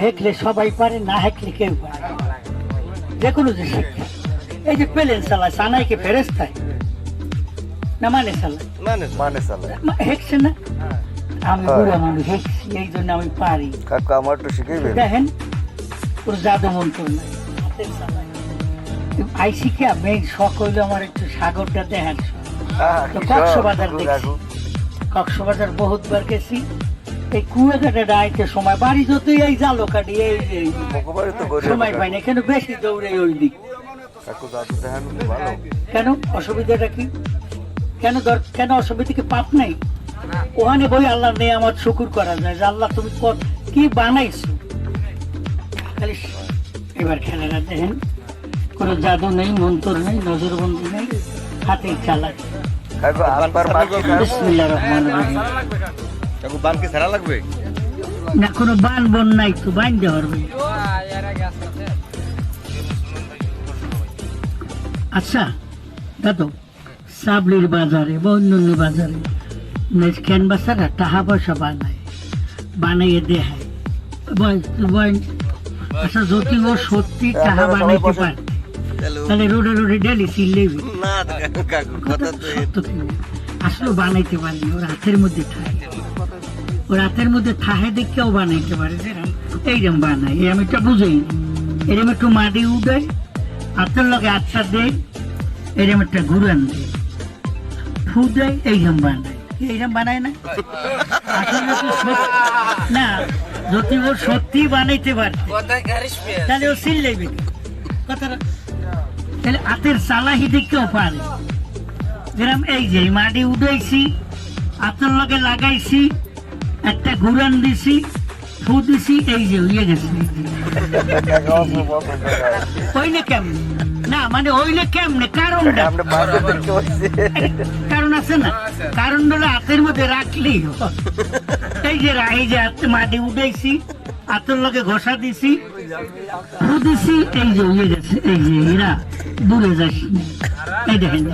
হেঁকলে সবাই পারে না হেঁকলে কেউ পারে যে কোনো যে শিক্ষা এই যে পেলেন চালায় সানাইকে ফেরেস্তায় না মানে চালায় মানে মানে হেঁকছে না? আমি হ্যাঁ। বুড়া মানুষ হেঁকছি এই জন্য আমি পারি। কাকু আমার একটু শিখাইবেন দেখেন ওর জাদু মন্ত্র নাই। আই শিখে শখ হইল আমার একটু সাগরটা দেখার তো কক্সবাজার দেখছি। কক্সবাজার বহুতবার গেছি। এই কুয়াকাটা ডাইতে সময় বাড়ি যতই এই জালো কাটি এই সময় পাই না এখানে বেশি দৌড়ে ওই দিক? কেন? অসুবিধাটা কি? কেন কেন অসুবিধা কি পাপ নাই? ওখানে বই আল্লাহ নেই আমার শুকুর করা যায় যে আল্লাহ তুমি কি বানাইছো? খালি এবার খেলাটা দেখেন। কোনো জাদু নেই মন্তর নেই নজরবন্দি নেই হাতে বিসমিল্লাহ রহমান রহিম। বান কি ছাড়া লাগবে? না কোনো বান বন নাই তো বাইন দেওয়ার ভাই আচ্ছা দাদু সাবলির বাজারে বা অন্যান্য বাজারে ক্যানভাসাররা টাকা পয়সা বানায় বানাইয়ে দেখায় আচ্ছা যদি ও সত্যি টাকা বানাইতে পারে তাহলে রোডে রোডে ডেলি না? আসলে বানাইতে পারি ওর হাতের মধ্যে ঠায় ওর হাতের মধ্যে থাহে দেখেও বানাইতে পারে যেরকম এইরকম বানাই এই আমি এটা বুঝাই এরকম একটু মাটি উঠাই হাতের লগে আচ্ছা দেয় এরকম একটা ঘুরান দেয়। ফু দেয় এইরকম বানায় এইরকম বানায় না? সত্যি- না যদি ও সত্যি বানাইতে পারে তাহলে ও সিল লেবে কথাটা তাহলে হাতের চালাহি দেখতেও পারে। যেরকম এই যে মাটি উঠাইছি হাতের লগে লাগাইছি একটা ঘুরান দিছি ফু দিছি এই যে গেছে। কেমনে? না মানে হইলে কেমনে? কারণটা? কারণ আছে না? কারণ হলো হাতের মধ্যে এই যে এই যে মাটি উঠাইছি হাতের লগে ঘষা দিছি দিছি এই যে হয়ে গেছে। এই যে এরা দূরে যাস এই দেখেন।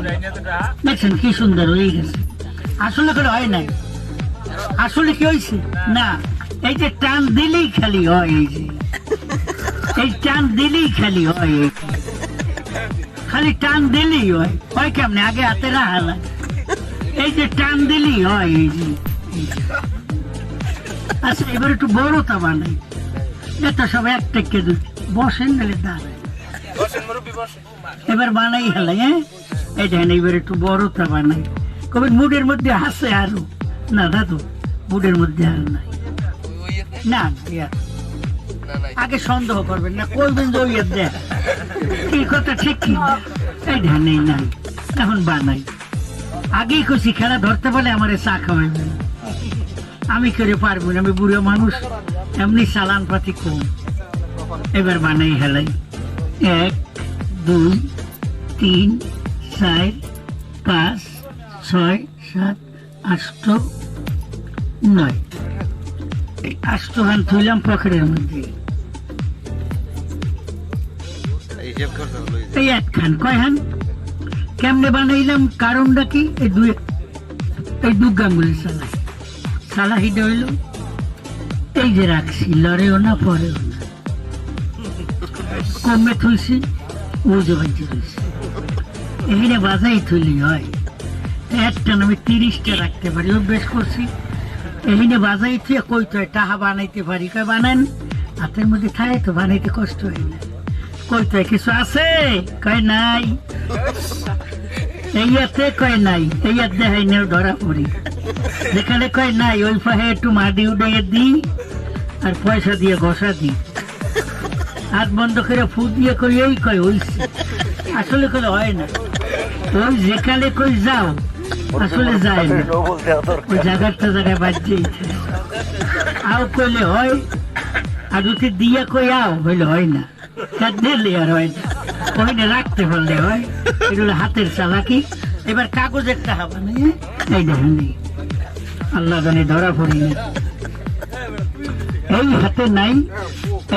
দেখছেন কি সুন্দর হয়ে গেছে। আসলে করে হয় নাই। আসলে কি হয়েছে? না, এই যে টান দিলেই খালি হয় এই যে। এই টান দিলেই খালি হয় এই খালি টান দিলেই হয়। হয় কেমনে? আগে হাতে রাখা লাগে। এই যে টান দিলেই হয় এই যে। আচ্ছা এবার একটু বড়টা বানাই। এটা সব এক টেকে বসেন নাহলে দাঁড়ায় এবার বানাই হেলাই হ্যাঁ? দেখেন এবার একটু বড়টা বানাই। কবে মুডের মধ্যে হাসে আরও। না দাদু মুডের মধ্যে আর নাই। না না, আগে সন্দেহ করবেন না কইবেন যে ওই দেখ। কি কথা ঠিক কি এই ধ্যান নেই। এখন বানাই আগেই কইছি খেলা ধরতে পারলে আমার চা খাওয়াইবে না। আমি করে পারব না আমি বুড়ো মানুষ। এমনি চালান পাতি কম। এবার বানাই হেলাই। এক দুই তিন চার পাঁচ ছয় সাত আষ্ট নয়। এই আষ্টহান থইলাম পকেটের মধ্যে। এই কেমনে বানাইলাম, কারণটা কি? এই দুই এই সালাহিটা হইল, এই যে রাখছি, লড়েও না, পরেও না। কমে থুইছি বুঝে বাজে থুইছি এখানে বাজাই থুলি হয়। একটা আমি তিরিশটা রাখতে পারি, অভ্যেস করছি। এখানে বাজাই থুয়ে কই তো বানাইতে পারি। কয়, বানান। হাতের মধ্যে খায় তো বানাইতে কষ্ট হয় না। কই তো কিছু আছে? কয়, নাই। নাই। দেখাই নেও ধরা পড়ি। যেখানে কয়, নাই, ওই পাহে একটু মাটি উঠে দিই আর পয়সা দিয়ে ঘষা দিই। হাত বন্ধ করে ফু দিয়ে কই, এই কয়, হইছে। আসলে কলে হয় না। ওই যেখানে কই যাও আসলে যায় না। ওই জায়গাটা জায়গায় বাজছেই আও কইলে হয় আর যদি দিয়া কই আও হইলে হয় না। আর হয় না। রাখতে পারলে হয়। এগুলো হাতের চালাকি। এবার কাগজ একটা হবে না এই দেখেন আল্লাহ জানে ধরা পড়ি না। এই হাতে নাই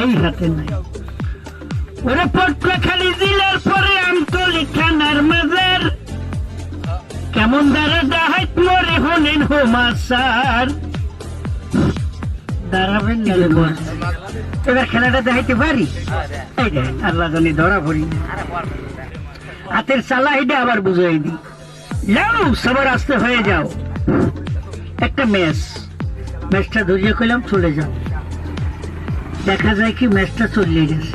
এই হাতে নাই। ওরে খালি জেলার পরে আমতলি থানার মাজার। কেমন দাঁড়া ডাহাইত মরে হলেন হোমাসার দাঁড়াবেন নাহলে বসবেন এবার খেলাটা দেখাইতে পারি? আল্লাহ জানি ধরা পড়ি। হাতের চালা এটা আবার বুঝাই দিই যাও সবার আসতে হয়ে যাও। একটা ম্যাচ। ম্যাচটা ধরিয়ে কইলাম চলে যাও। দেখা যায় কি ম্যাচটা চলে গেছে।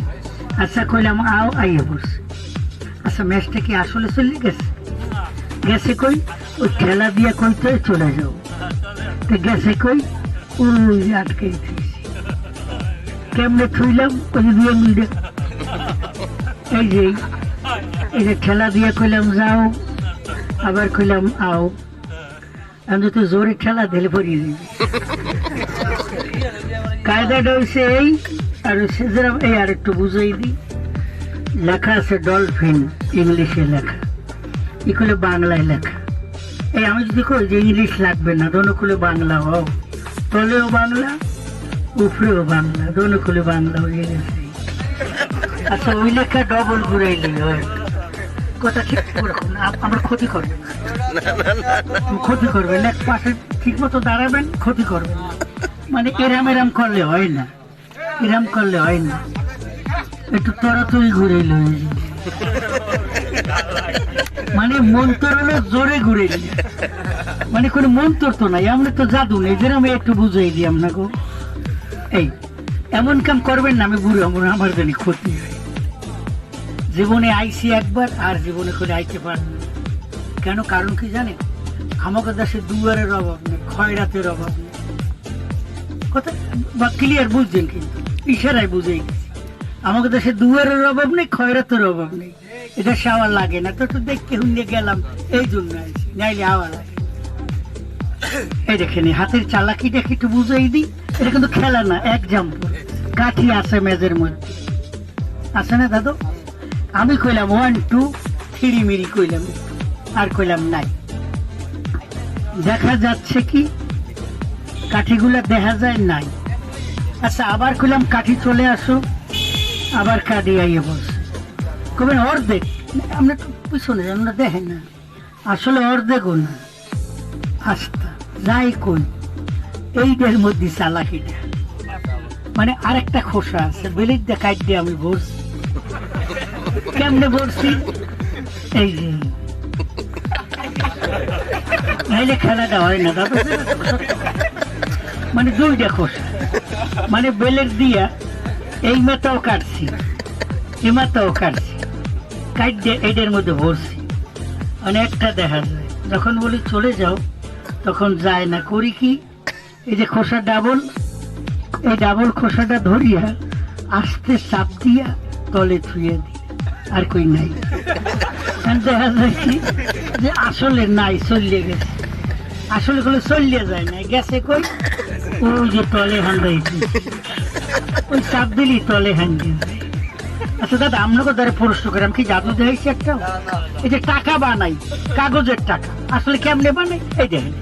আচ্ছা কইলাম আও আইয়ে বসে। আচ্ছা ম্যাচটা কি আসলে চলে গেছে? গেছে কই? ওই ঠেলা দিয়ে কইতে চলে যাও। তো গেছে কই? ওই আটকে কেমনে থুইলাম? ওই দিয়ে মিলে এই যে এই যে ঠেলা দিয়ে কইলাম, যাও। আবার কইলাম, আও। আমি তো জোরে ঠেলা দিলে পড়িয়ে দিবি কায়দাটা হয়েছে এই, আর যেরকম এই আর একটু বুঝাই দিই। লেখা আছে ডলফিন, ইংলিশে লেখা। এগুলো বাংলায় লেখা? এই আমি যদি কই যে ইংলিশ লাগবে না দোনোকুলে বাংলা হও তলেও বাংলা উপরেও বাংলা দোনোকুলে বাংলা হয়ে গেছে আচ্ছা ওই লেখা ডবল ঘুরাইলে কথা ঠিক ওরকম আমার ক্ষতি করবে। ক্ষতি করবেন এক পাশে ঠিক মতো দাঁড়াবেন ক্ষতি করবেন। মানে এরাম এরাম করলে হয় না এরাম করলে হয় না। একটু তরাতরি ঘুরে লই মানে মন্তর জোরে ঘুরে মানে কোনো মন্তর তো নাই, আমরা তো জাদু নেই যেরকম একটু বুঝাই দিই আপনাকে। এই, এমন কাম করবেন না, আমি বুড়ো, আমার আমার জানি ক্ষতি হয়। জীবনে আইসি একবার, আর জীবনে করে আইতে না। কেন, কারণ কি জানেন? আমাকে দেশে দুয়ারের অভাব নেই, খয়রাতের অভাব নেই। কথা, বা ক্লিয়ার বুঝছেন কিন্তু, ইশারায় বুঝেই গেছি আমাকে দেশে দুয়ারের অভাব নেই, খয়রাতের অভাব নেই। এটা সাওয়া লাগে না, তো তো দেখতে হুন্ডে গেলাম, এই জন্য নাইলে আওয়া লাগে এই দেখেন হাতের চালাকি কি একটু বুঝাই দিই, এটা কিন্তু খেলা না এক্সাম্পল কাঠি আছে মেজের মধ্যে। আছে না দাদু? আমি কইলাম ওয়ান টু থ্রি মিরি কইলাম, আর কইলাম নাই। দেখা যাচ্ছে কি, কাঠিগুলো দেখা যায় নাই। আচ্ছা আবার কইলাম কাঠি চলে আসো, আবার কাঠি আইয়ে বসে। কবেন অর্ধেক? আমরা একটু পিছনে আমরা দেখেন না। আসলে অর্ধেকও না। আস্তা যাই কই, এইটার মধ্যে চালাকিটা মানে আরেকটা খোসা আছে, বেলির দেখাই দিয়ে আমি বসছি কেমনে বলছি এই যে। নাইলে খেলাটা হয় না মানে দুইটা খোসা। মানে বেলের দিয়া, এই মাথাও কাটছি, এই মাথাও কাটছি। কাট দিয়ে মধ্যে ভরছি। অনেকটা দেখা যায়। যখন বলি চলে যাও, তখন যায় না। করি কি? এই যে খোসা ডাবল, এই ডাবল খোসাটা ধরিয়া আস্তে চাপ দিয়া তলে থুয়ে দিই। আর কই নাই। দেখা যায় কি? যে আসলে নাই, চলিয়ে গেছে। আসলে গুলো চলিয়ে যায় না গেছে কই? ওই যে তলে হান্দাইছি ওই চাপ দিলি তলে হান্দি যায় আচ্ছা দাদা আপনাকে দ্বারা প্রশ্ন করি আমি কি জাদু দেখাইছি একটা? এই যে টাকা বানাই কাগজের টাকা আসলে কেমনে বানাই? এই দেখেন।